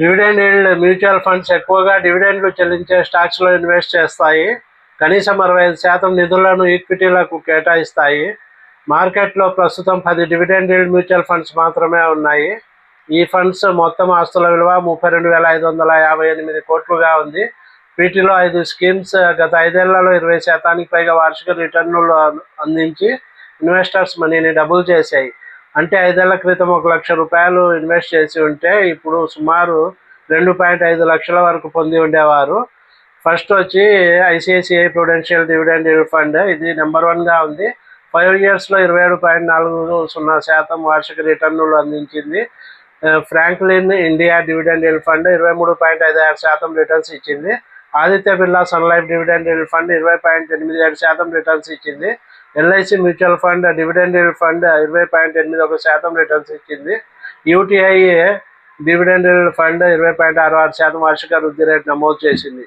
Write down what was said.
Dividend yield mutual funds ఎక్కువగా డివిడెండ్లు చెల్లించే స్టాక్స్లో ఇన్వెస్ట్ చేస్తాయి. కనీసం అరవై ఐదు శాతం నిధులను ఈక్విటీలకు కేటాయిస్తాయి. మార్కెట్లో ప్రస్తుతం పది డివిడెండ్ ఈల్డ్ మ్యూచువల్ ఫండ్స్ మాత్రమే ఉన్నాయి. ఈ ఫండ్స్ మొత్తం ఆస్తుల విలువ ముప్పై రెండు వేల ఐదు వందల యాభై ఎనిమిది కోట్లుగా ఉంది. వీటిలో ఐదు స్కీమ్స్ గత ఐదేళ్ళలో ఇరవై శాతానికి పైగా వార్షిక రిటర్నులు అందించి ఇన్వెస్టర్స్ మనీని డబుల్ చేశాయి. అంటే ఐదేళ్ళ క్రితం ఒక లక్ష రూపాయలు ఇన్వెస్ట్ చేసి ఉంటే ఇప్పుడు సుమారు రెండు పాయింట్ ఐదు లక్షల వరకు పొంది ఉండేవారు. ఫస్ట్ వచ్చి ఐసిఐసిఐ ప్రొడెన్షియల్ డివిడెండ్ ఫండ్ ఇది నెంబర్ వన్గా ఉంది. ఫైవ్ ఇయర్స్లో ఇరవై ఏడు పాయింట్ నాలుగు సున్నా శాతం వార్షిక రిటర్నులు అందించింది. ఫ్రాంక్లిన్ ఇండియా డివిడెండ్ ఫండ్ ఇరవై మూడు పాయింట్ ఐదు ఆరు శాతం రిటర్న్స్ ఇచ్చింది. Aditya Birla Sun Life dividend fund ఇరవై పాయింట్ ఎనిమిది ఏడు శాతం రిటర్న్స్ ఇచ్చింది. LIC mutual fund dividend fund ఇరవై పాయింట్ ఎనిమిది ఒక శాతం రిటర్న్స్ ఇచ్చింది. యూటీఐ డివిడెండ్ ఫండ్ ఇరవై పాయింట్ ఆరు ఆరు శాతం వార్షిక వృద్ధి రేటు నమోదు చేసింది.